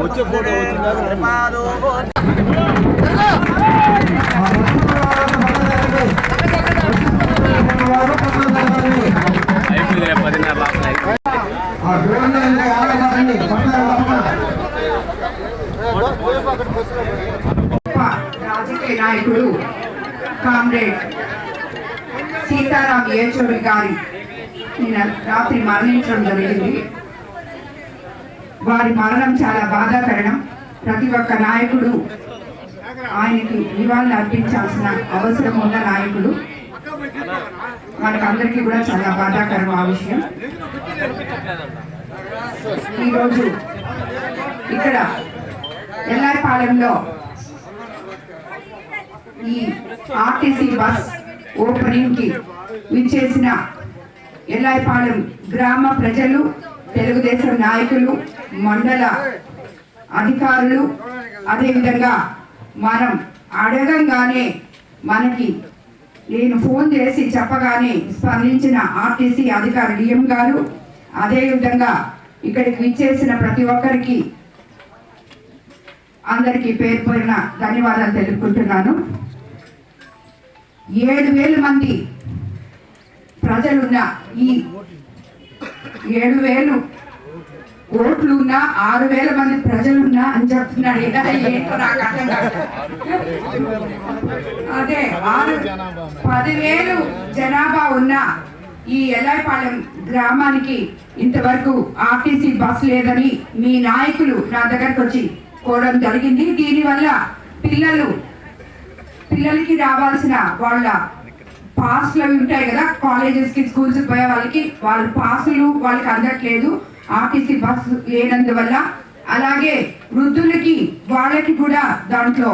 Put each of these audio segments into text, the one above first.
వచ్చే ఫోటో అయిపోయింది పదిన్నర లోపల రాజకీయ నాయకుడు కామ్రేడ్ సీతారాం యేచూరి గారి నిన్న రాత్రి మరణించడం జరిగింది. వారి మరణం చాలా బాధాకరణం. ప్రతి ఒక్క నాయకుడు ఆయనకి నివాళులు అర్పించాల్సిన అవసరం ఉన్న నాయకుడు మనకందరికీ కూడా చాలా బాధాకరం ఆ విషయం. ఈరోజు ఇక్కడ ఎల్లారిపాలెంలో ఈ ఆర్టీసీ బస్ ఓపెనింగ్కి విచ్చేసిన ఎల్లాయిపాలెం గ్రామ ప్రజలు తెలుగుదేశం నాయకులు మండల అధికారులు. అదేవిధంగా మనం అడగంగానే మనకి నేను ఫోన్ చేసి చెప్పగానే స్పందించిన ఆర్టీసీ అధికారి డిఎం గారు అదేవిధంగా ఇక్కడికి విచ్చేసిన ప్రతి ఒక్కరికి అందరికీ పేరు ధన్యవాదాలు తెలుపుకుంటున్నాను. ఏడు వేల మంది ప్రజలున్న ఈ ఏడు వేలు ఓట్లు ఉన్నా ఆరు వేల మంది ప్రజలున్నా అని చెప్తున్నాడు ఏంటో నాకు అర్థం కాదు. అదే ఆరు పదివేలు జనాభా ఉన్న ఈ ఎల్లాయిపాలెం గ్రామానికి ఇంతవరకు ఆర్టీసీ బస్ లేదని మీ నాయకులు నా దగ్గరకు వచ్చి కోవడం జరిగింది దీనివల్ల పిల్లలు పిల్లలకి రావాల్సిన వాళ్ళ పాస్లు అవి ఉంటాయి కదా కాలేజెస్కి స్కూల్స్కి పోయే వాళ్ళకి వాళ్ళ పాసులు వాళ్ళకి అందట్లేదు. ఆర్టీసీ బస్ లేనందువల్ల. అలాగే వృద్ధులకి వాళ్ళకి కూడా దాంట్లో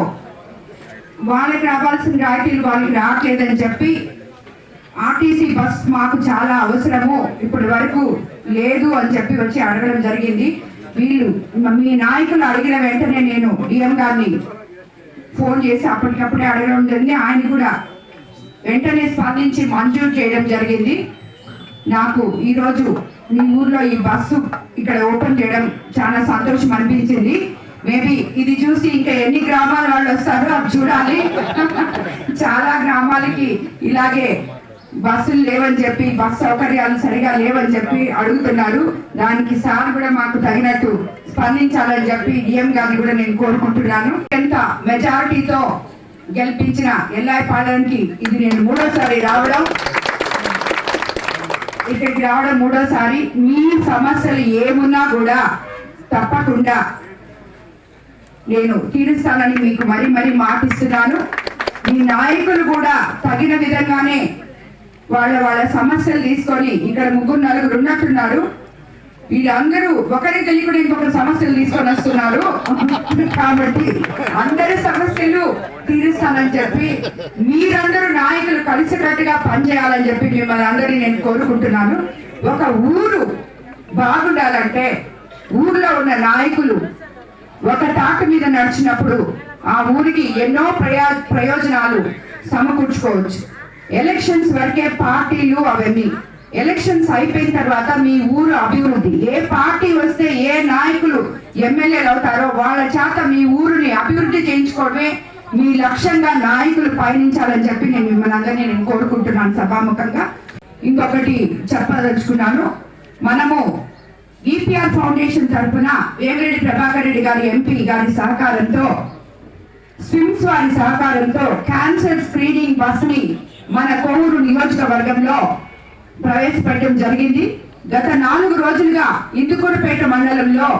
వాళ్ళకి రావాల్సిన రాయితీలు వాళ్ళకి రావట్లేదని చెప్పి ఆర్టీసీ బస్ మాకు చాలా అవసరము ఇప్పటి వరకు లేదు అని చెప్పి వచ్చి అడగడం జరిగింది. వీళ్ళు మీ నాయకులు అడిగిన వెంటనే నేను డిఎం గారిని ఫోన్ చేసి అప్పటికప్పుడే అడగడం జరిగింది. ఆయన కూడా వెంటనే స్పందించి మంజూరు చేయడం జరిగింది. నాకు ఈరోజు మీ ఊర్లో ఈ బస్సు ఇక్కడ ఓపెన్ చేయడం చాలా సంతోషం అనిపించింది. మేబీ ఇది చూసి ఇంకా ఎన్ని గ్రామాల వాళ్ళు వస్తారో అది చూడాలి. చాలా గ్రామాలకి ఇలాగే బస్సులు లేవని చెప్పి బస్ సౌకర్యాలు సరిగా లేవని చెప్పి అడుగుతున్నారు. దానికి సార్ కూడా మాకు తగినట్టు స్పందించాలని చెప్పి డిఎం గారిని కూడా నేను కోరుకుంటున్నాను. ఎంత మెజారిటీతో గెలిపించిన ఎల్లాయిపాలెంకి ఇది నేను మూడోసారి రావడం. ఇక్కడికి రావడం మూడోసారి. మీ సమస్యలు ఏమున్నా కూడా తప్పకుండా నేను తీరుస్తానని మీకు మరీ మరీ మాటిస్తున్నాను. మీ నాయకులు కూడా తగిన విధంగానే వాళ్ళ వాళ్ళ సమస్యలు తీసుకొని ఇక్కడ ముగ్గురు నలుగురు ఉన్నట్టున్నారు. వీళ్ళందరూ ఒకరికి తెలియకుండా ఇంకొకరి సమస్యలు తీసుకొని వస్తున్నారు కాబట్టి అందరి సమస్యలు తీరుస్తానని చెప్పి మీరందరూ నాయకులు కలిసికట్టుగా పనిచేయాలని చెప్పి మిమ్మల్ని అందరినీ నేను కోరుకుంటున్నాను. ఒక ఊరు బాగుండాలంటే ఊర్లో ఉన్న నాయకులు ఒక తాకు మీద నడిచినప్పుడు ఆ ఊరికి ఎన్నో ప్రయా ప్రయోజనాలు సమకూర్చుకోవచ్చు. ఎలక్షన్స్ వరకే పార్టీలు అవన్నీ ఎలక్షన్స్ అయిపోయిన తర్వాత మీ ఊరు అభివృద్ధి. ఏ పార్టీ వస్తే ఏ నాయకులు ఎమ్మెల్యేలు అవుతారో వాళ్ళ చేత మీ ఊరిని అభివృద్ధి చేయించుకోవడమే మీ లక్ష్యంగా నాయకులు పయనించాలని చెప్పి నేను మిమ్మల్ని అందరినీ నేను కోరుకుంటున్నాను సభాముఖంగా. ఇంకొకటి చెప్పదలుచుకున్నాను. మనము ఈపీఆర్ ఫౌండేషన్ తరఫున వేమిరెడ్డి ప్రభాకర్ రెడ్డి గారి ఎంపీ గారి సహకారంతో స్విమ్స్ వారి సహకారంతో క్యాన్సర్ స్క్రీనింగ్ బస్ని మన కొవ్వూరు నియోజకవర్గంలో ప్రవేశపెట్టడం జరిగింది. గత నాలుగు రోజులుగా ఇందుకూరుపేట మండలంలో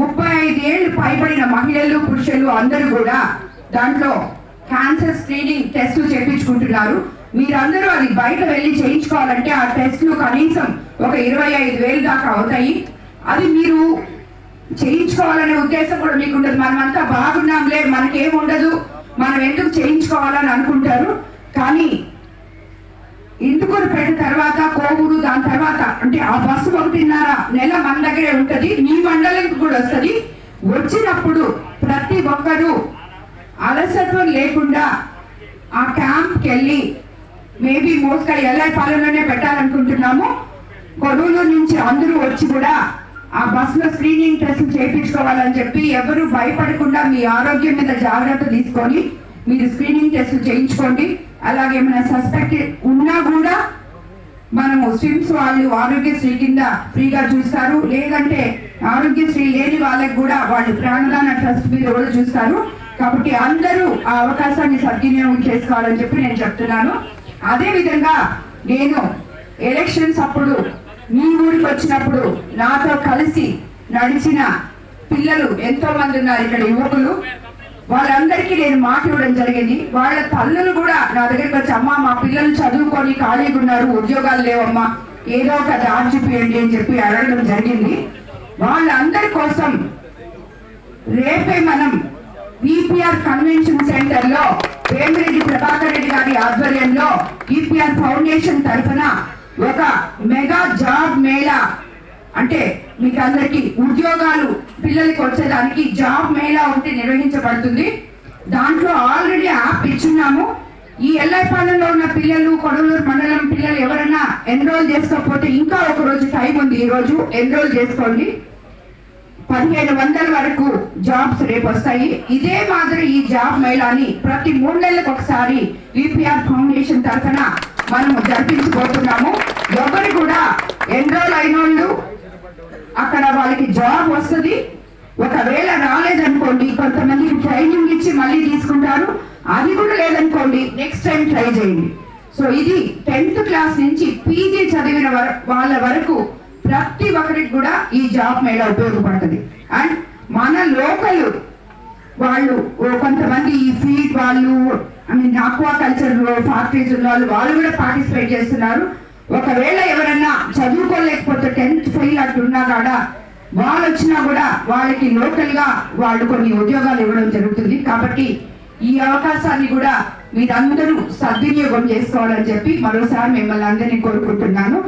ముప్పై ఐదేళ్ళు పైబడిన మహిళలు పురుషులు అందరూ కూడా దాంట్లో క్యాన్సర్ స్క్రీనింగ్ టెస్టులు చేయించుకుంటున్నారు మీరందరూ అది బయట వెళ్ళి చేయించుకోవాలంటే ఆ టెస్టులు కనీసం ఒక ఇరవై ఐదు వేలు దాకా అవుతాయి. అది మీరు చేయించుకోవాలనే ఉద్దేశం కూడా మీకు ఉండదు మనమంతా బాగున్నాంలే మనకేం ఉండదు మనం ఎందుకు చేయించుకోవాలని అనుకుంటారు. కానీ ఇందుకూరు పెట్టిన తర్వాత కోవూరు దాని తర్వాత అంటే ఆ బస్సు ఒకటిన్నర నెల మన దగ్గరే ఉంటది. మీ మండలానికి కూడా వస్తుంది. వచ్చినప్పుడు ప్రతి ఒక్కరూ అలసత్వం లేకుండా ఆ క్యాంప్కి వెళ్ళి మేబీ మోస్ట్గా ఎల్ఐ పాలనలోనే పెట్టాలనుకుంటున్నాము. కొడువులు నుంచి అందరూ వచ్చి కూడా ఆ బస్సులో స్క్రీనింగ్ టెస్ట్ చేయించుకోవాలని చెప్పి ఎవరు భయపడకుండా మీ ఆరోగ్యం మీద జాగ్రత్త తీసుకొని మీరు స్క్రీనింగ్ టెస్ట్ చేయించుకోండి. అలాగే ఏమైనా సస్పెక్ట్ ఉన్నా కూడా మనము స్విమ్స్ వాళ్ళు ఆరోగ్యశ్రీ కింద ఫ్రీగా చూస్తారు. లేదంటే ఆరోగ్యశ్రీ లేని వాళ్ళకి కూడా వాళ్ళు ప్రాణదాన ట్రస్ట్ మీద కూడా చూస్తారు. కాబట్టి అందరూ ఆ అవకాశాన్ని సద్వినియోగం చేసుకోవాలని చెప్పి నేను చెప్తున్నాను. అదే విధంగా నేను ఎలక్షన్స్ అప్పుడు మీ ఊరికి వచ్చినప్పుడు నాతో కలిసి నడిచిన పిల్లలు ఎంతో మంది ఉన్నారు ఇక్కడ యువకులు. వాళ్ళందరికీ నేను మాట ఇవ్వడం జరిగింది. వాళ్ళ తల్లులు కూడా నా దగ్గరికి వచ్చి అమ్మ మా పిల్లలు చదువుకొని ఖాళీగా ఉన్నారు ఉద్యోగాలు లేవమ్మా ఏదో ఒక దారి చూపియండి అని చెప్పి అడగడం జరిగింది. వాళ్ళందరి కోసం రేపే మనం ఈపీఆర్ కన్వెన్షన్ సెంటర్లో వేమిరెడ్డి ప్రభాకర్ రెడ్డి గారి ఆధ్వర్యంలో ఈపీఆర్ ఫౌండేషన్ తరఫున ఒక మెగా జాబ్ మేళా అంటే మీకు అందరికి ఉద్యోగాలు పిల్లలకి వచ్చేదానికి జాబ్ మేళా ఒకటి నిర్వహించబడుతుంది. దాంట్లో ఆల్రెడీ యాప్ ఇచ్చున్నాము. ఈ ఎల్ఐపాలెంలో ఉన్న పిల్లలు కొడవలూరు మండలం పిల్లలు ఎవరైనా ఎన్రోల్ చేసుకోకపోతే ఇంకా ఒక రోజు టైం ఉంది ఈ రోజు. ఎన్రోల్ చేసుకోండి. పదిహేను వందల వరకు జాబ్స్ రేపు వస్తాయి. ఇదే మాదిరి ఈ జాబ్ మేళాని ప్రతి మూడు నెలలకు ఒకసారి ఈపీఆర్ ఫౌండేషన్ తరఫున మనము జరిపించబోతున్నాము ఎవరు కూడా ఎన్రోల్ అయిన వాళ్ళు అక్కడ వాళ్ళకి జాబ్ వస్తుంది ఒకవేళ రాలేదనుకోండి కొంతమందికి ఇచ్చి మళ్ళీ తీసుకుంటారు. అది కూడా లేదనుకోండి నెక్స్ట్ టైం ట్రై చేయండి. సో ఇది టెన్త్ క్లాస్ నుంచి పీజీ చదివిన వాళ్ళ వరకు ప్రతి ఒక్కరికి కూడా ఈ జాబ్ మేళ ఉపయోగపడుతుంది. అండ్ మన లోకల్ వాళ్ళు కొంతమంది ఈ ఫీడ్ వాళ్ళు I mean aquaculture factories ఉన్న వాళ్ళు వాళ్ళు కూడా పార్టిసిపేట్ చేస్తున్నారు. ఒకవేళ ఎవరన్నా చదువుకోలేకపోతే టెన్త్ ఫెయిల్ అంటున్నా కాడా వాళ్ళు వచ్చినా కూడా వాళ్ళకి లోకల్గా వాళ్ళు కొన్ని ఉద్యోగాలు ఇవ్వడం జరుగుతుంది. కాబట్టి ఈ అవకాశాన్ని కూడా మీరందరూ సద్వినియోగం చేసుకోవాలని చెప్పి మరోసారి మిమ్మల్ని అందరినీ కోరుకుంటున్నాను.